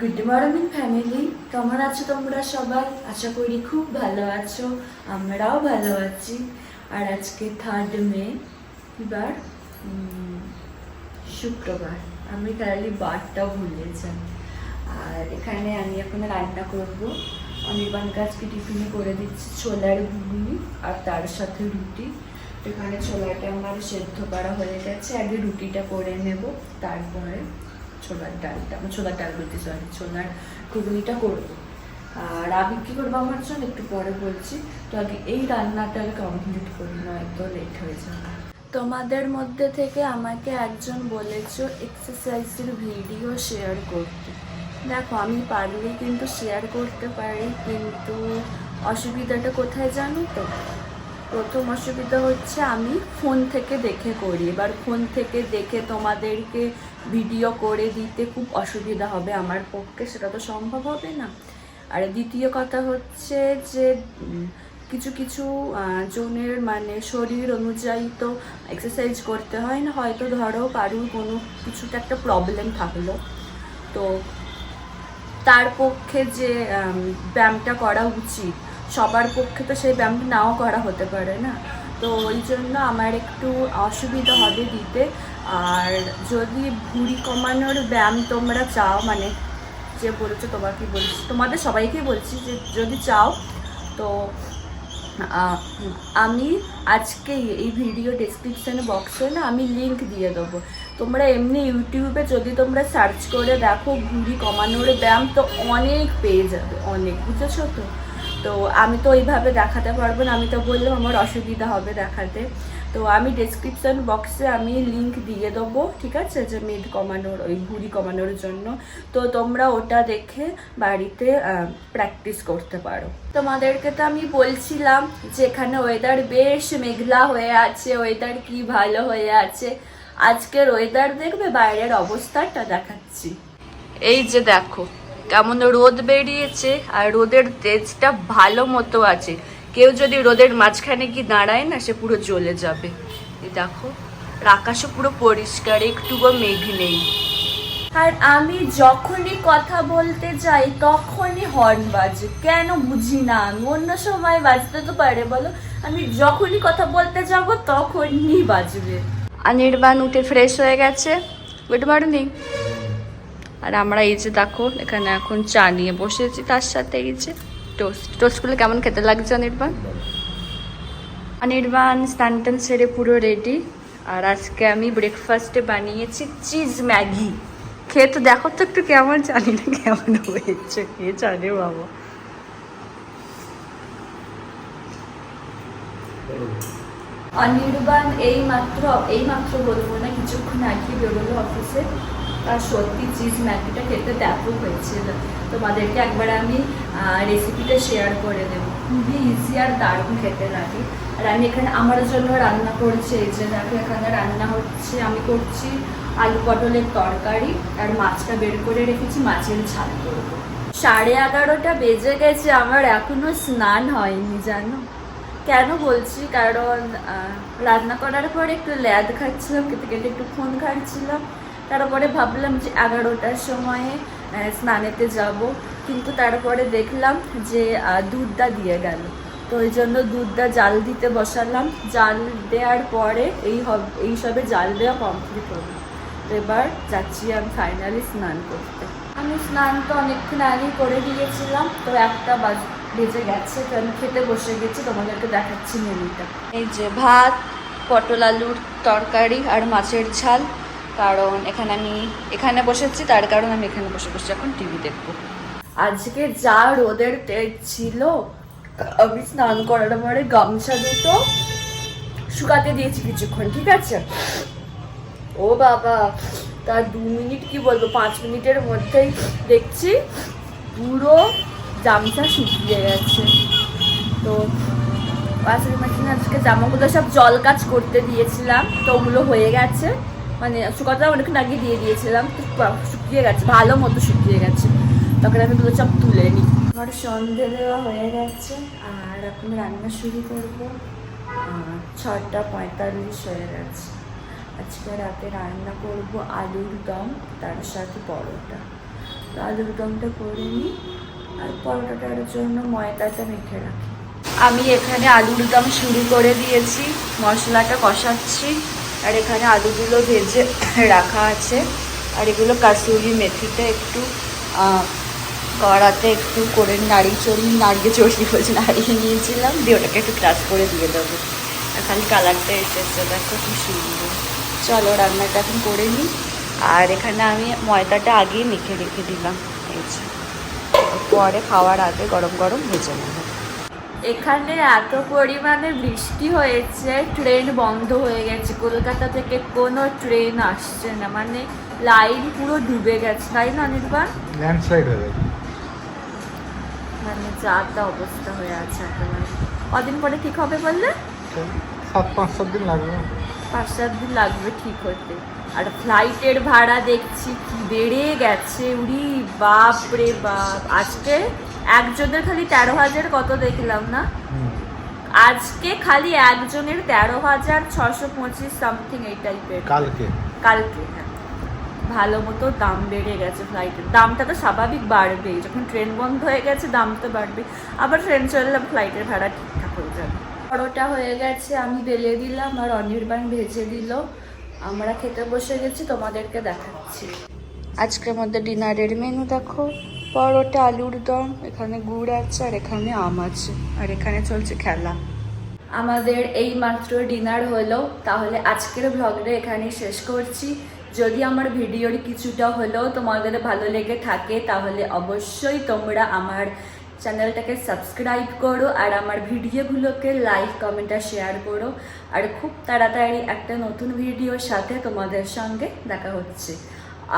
Good morning family কেমন আছো তোমরা সবাই? আশা করি খুব ভালো আছো। আমরাও ভালো আছি। আর আজকে থার্ড মে, এবার শুক্রবার। আমি খালি বারটাও ভুলে যাই। আর এখানে আমি এখন রান্না করব। অনির্বাণ গাছকে টিফিনে করে দিচ্ছি ছোলার ঘুগনি আর তার সাথে রুটি। এখানে ছোলাটা আমার সেদ্ধ করা হয়ে গেছে। আগে রুটিটা করে নেব, তারপরে ছোলার ডালটা, আমার ছোলার ডাল বলতে সরি ছোলার ঘুগনিটা করব। আর আমি কী করব আমার জন্য? একটু পরে বলছি। তো আগে এই রান্নাটা কমপ্লিট করি নয়তো লেট হয়ে যাবে। তোমাদের মধ্যে থেকে আমাকে একজন বলেছ এক্সারসাইজের ভিডিও শেয়ার করতে। দেখো, আমি পারলে কিন্তু শেয়ার করতে পারি, কিন্তু অসুবিধাটা কোথায় জানো তো? প্রথম অসুবিধা হচ্ছে আমি ফোন থেকে দেখে করি। এবার ফোন থেকে দেখে তোমাদেরকে ভিডিও করে দিতে খুব অসুবিধা হবে আমার পক্ষে, সেটা তো সম্ভব হবে না। আর দ্বিতীয় কথা হচ্ছে যে কিছু কিছু জনের মানে শরীর অনুযায়ী তো এক্সারসাইজ করতে হয় না, হয়তো ধরো কারুর কোনো কিছুতে একটা প্রবলেম থাকল। তো তার পক্ষে যে ব্যায়ামটা করা উচিত সবার পক্ষে তো সেই ব্যায়ামটা নাও করা হতে পারে না। তো ওই জন্য আমার একটু অসুবিধা হবে দিতে। আর যদি ভুঁড়ি কমানোর ব্যায়াম তোমরা চাও মানে যে বলেছ তোমাকে বলছি, তোমাদের সবাইকেই বলছি যে যদি চাও, তো আমি আজকে এই ভিডিও ডেসক্রিপশন বক্সে না আমি লিংক দিয়ে দেবো। তোমরা এমনি ইউটিউবে যদি তোমরা সার্চ করে দেখো ভুঁড়ি কমানোর ব্যায়াম, তো অনেক পেয়ে যাবে, অনেক, বুঝেছ তো? তো আমি তো ওইভাবে দেখাতে পারব না। আমি তো বললাম আমার অসুবিধা হবে দেখাতে। তো আমি ডেসক্রিপশন বক্সে আমি লিংক দিয়ে দেবো, ঠিক আছে? যে মেদ কমানোর ওই ভুঁড়ি কমানোর জন্য। তো তোমরা ওটা দেখে বাড়িতে প্র্যাকটিস করতে পারো। তোমাদেরকে তো আমি বলছিলাম যে এখানে ওয়েদার বেশ মেঘলা হয়ে আছে ওয়েদার কি ভালো হয়ে আছে। আজকের ওয়েদার দেখবে, বাইরের অবস্থাটা দেখাচ্ছি। এই যে দেখো কেমন রোদ বেরিয়েছে আর রোদের তেজটা ভালো মতো আছে। কেউ যদি রোদের মাঝখানে কি দাঁড়ায় না, সে পুরো জ্বলে যাবে। দেখো আর আকাশও পুরো পরিষ্কার একটুও মেঘ নেই। আর আমি যখনই কথা বলতে যাই, তখনই হর্ন বাজে। কেন বুঝি না আমি, অন্য সময় বাজতে তো পারে, বলো? আমি যখনই কথা বলতে যাব, তখনই বাজবে। অনির্বাণ উঠে ফ্রেশ হয়ে গেছে। গুড মর্নিং আর আমরা এই যে দেখো, এখানে এখন চা নিয়ে বসেছি, তার সাথে এই যে টোস্ট। টোস্টগুলো কেমন খেতে লাগছে অনির্বাণ? অনির্বাণ, স্নান সেরে পুরো রেডি আর আজকে আমি ব্রেকফাস্টে বানিয়েছি চিজ ম্যাগি। খেয়ে তো দেখো তো একটু কেমন, জানি না কেমন হয়েছে, কে জানে বাবা। অনির্বাণ, এই মাত্র এই মাত্র বলব না, কিছুক্ষণ আগে বেরোলো অফিসে আর সত্যি চিজ ম্যাগিটা খেতে ব্যাপক হয়েছিল। তোমাদেরকে একবার আমি রেসিপিটা শেয়ার করে দেবো। খুবই ইজি আর দারুণ খেতে লাগে। আর আমি এখানে আমার জন্য রান্না করছি এই যে দেখো এখানে রান্না হচ্ছে আমি করছি আলু পটলের তরকারি আর মাছটা বের করে রেখেছি মাছের ঝাল করব। সাড়ে এগারোটা বেজে গেছে আমার এখনও স্নান হয়নি জানো? কেন বলছি? কারণ রান্না করার পর একটু ল্যাদ খাচ্ছিলাম কেটে কেটে একটু ফোন খাচ্ছিলাম। তারপরে ভাবলাম যে এগারোটার সময়ে স্নানেতে যাব। কিন্তু তারপরে দেখলাম যে দুধটা দিয়ে গেল। তো ওই জন্য দুধটা জাল দিতে বসালাম। জাল দেওয়ার পরে এই হব- এই সবে জাল দেওয়া কমপ্লিট হলো। তো এবার যাচ্ছি আমি ফাইনালি স্নান করতে। আমি স্নান তো অনেকক্ষণ আগেই করে দিয়েছিলাম তো একটা বাজ, বেজে গেছে। তো আমি খেতে বসে গেছি। তোমাদেরকে দেখাচ্ছি মেনুটা এই যে ভাত, পটল আলুর তরকারি আর মাছের ঝাল। কারণ এখানে আমি এখানে বসেছি, তার কারণ আমি এখানে বসে বসে এখন টিভি দেখব। আজকে যা রোদের তেজ ছিল, আমি স্নান করার পরে গামছা দুটো শুকাতে দিয়েছি কিছুক্ষণ, ঠিক আছে? ও বাবা, তার দু মিনিট কি বলব, পাঁচ মিনিটের মধ্যেই দেখছি পুরো জামটা শুকিয়ে গেছে। তো ওয়াশিং মেশিনে আজকে জামাগুলো সব জল কাজ করতে দিয়েছিলাম, তো ওগুলো হয়ে গেছে। মানে শুকাতে অনেকক্ষণ আগে দিয়ে দিয়েছিলাম শুকিয়ে গেছে ভালো মতো শুকিয়ে গেছে। তখন আমি এগুলো সব তুলে নিই। আমার সন্ধে দেওয়া হয়ে গেছে আর এখন রান্না শুরু করব। ছটা পঁয়তাল্লিশ হয়ে গেছে। আজকে রাতে রান্না করব আলুর দম তার সাথে পরোটা। তো আলুর দমটা করে নিই আর পরোটাটার জন্য ময়দাটা মেখে রাখি। আমি এখানে আলুর দম শুরু করে দিয়েছি মশলাটা কষাচ্ছি। আর এখানে আলুগুলো ভেজে রাখা আছে। আর এগুলো কাসুরি মেথিটা একটু কড়াতে একটু করে নাড়িয়ে চড়িয়ে নাড়িয়ে চড়িয়ে বলছে, নাড়িয়ে নিয়েছিলাম। দিয়ে ওটাকে একটু ক্রাশ করে দিয়ে দেবো। খালি কালারটা এসেছে, দেখো কি সুন্দর। চলো রান্নাটা এখন করে নিই। আর এখানে আমি ময়দাটা আগেই মেখে রেখে দিলাম। এই। পরে খাওয়ার আগে গরম গরম ভেজে নেব। এখানে এত পরিমাণে বৃষ্টি হয়েছে ট্রেন বন্ধ হয়ে গেছে। কলকাতা থেকে কোনো ট্রেন আসছে না মানে লাইন পুরো ডুবে গেছে। তাই না অনির্বাণ ল্যান্ডস্লাইড হয়ে গেছে। মানে যা তা অবস্থা হয়ে আছে একেবারে। কদিন পরে ঠিক হবে বললে? সাত পাঁচ সাত দিন লাগবে। পাঁচ সাত দিন লাগবে ঠিক হতে। আর ফ্লাইটের ভাড়া দেখছি কি বেড়ে গেছে উড়ি বাপ রে বাপ। আজকে একজনের খালি তেরো হাজার কত দেখলাম না? আজকে খালি একজনের তেরো হাজার ছশো পঁচিশ সামথিং এই টাইপের কালকে। কালকে হ্যাঁ। ভালো মতো দাম বেড়ে গেছে ফ্লাইটের দামটা তো স্বাভাবিক বাড়বেই। যখন ট্রেন বন্ধ হয়ে গেছে দাম তো বাড়বে আবার ট্রেন চললে ফ্লাইটের ভাড়া ঠিকঠাক হয়ে যাবে। পরোটা হয়ে গেছে, আমি বেলে দিলাম আর অনির্বাণ ভেজে দিল। আমরা খেতে বসে গেছি, তোমাদেরকে দেখাচ্ছি। আজকের মধ্যে ডিনারের মেনু দেখো। পরোটা, আলুর দম, এখানে গুড় আছে আর এখানে আম আছে আর এখানে চলছে খেলা। আমাদের এই মাত্র ডিনার হলো। তাহলে আজকের ব্লগটা এখানে শেষ করছি। যদি আমার ভিডিওর কিছুটা হলেও তোমাদের ভালো লেগে থাকে, তাহলে অবশ্যই তোমরা আমার চ্যানেলটাকে সাবস্ক্রাইব করো আর আমার ভিডিওগুলোকে লাইক, কমেন্ট আর শেয়ার করো। আর খুব তাড়াতাড়ি একটা নতুন ভিডিওর সাথে তোমাদের সঙ্গে দেখা হচ্ছে।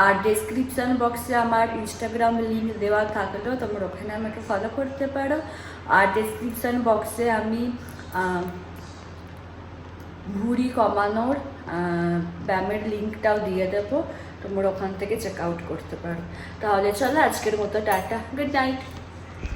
আর ডেসক্রিপশন বক্সে আমার ইনস্টাগ্রাম লিঙ্ক দেওয়া থাকলেও তোমরা ওখানে আমাকে ফলো করতে পারো। আর ডেসক্রিপশন বক্সে আমি ভুঁড়ি কমানোর ব্যায়ামের লিঙ্কটাও দিয়ে দেবো। তোমরা ওখান থেকে চেক আউট করতে পারো। তাহলে চলো আজকের মতো টাটা গুড নাইট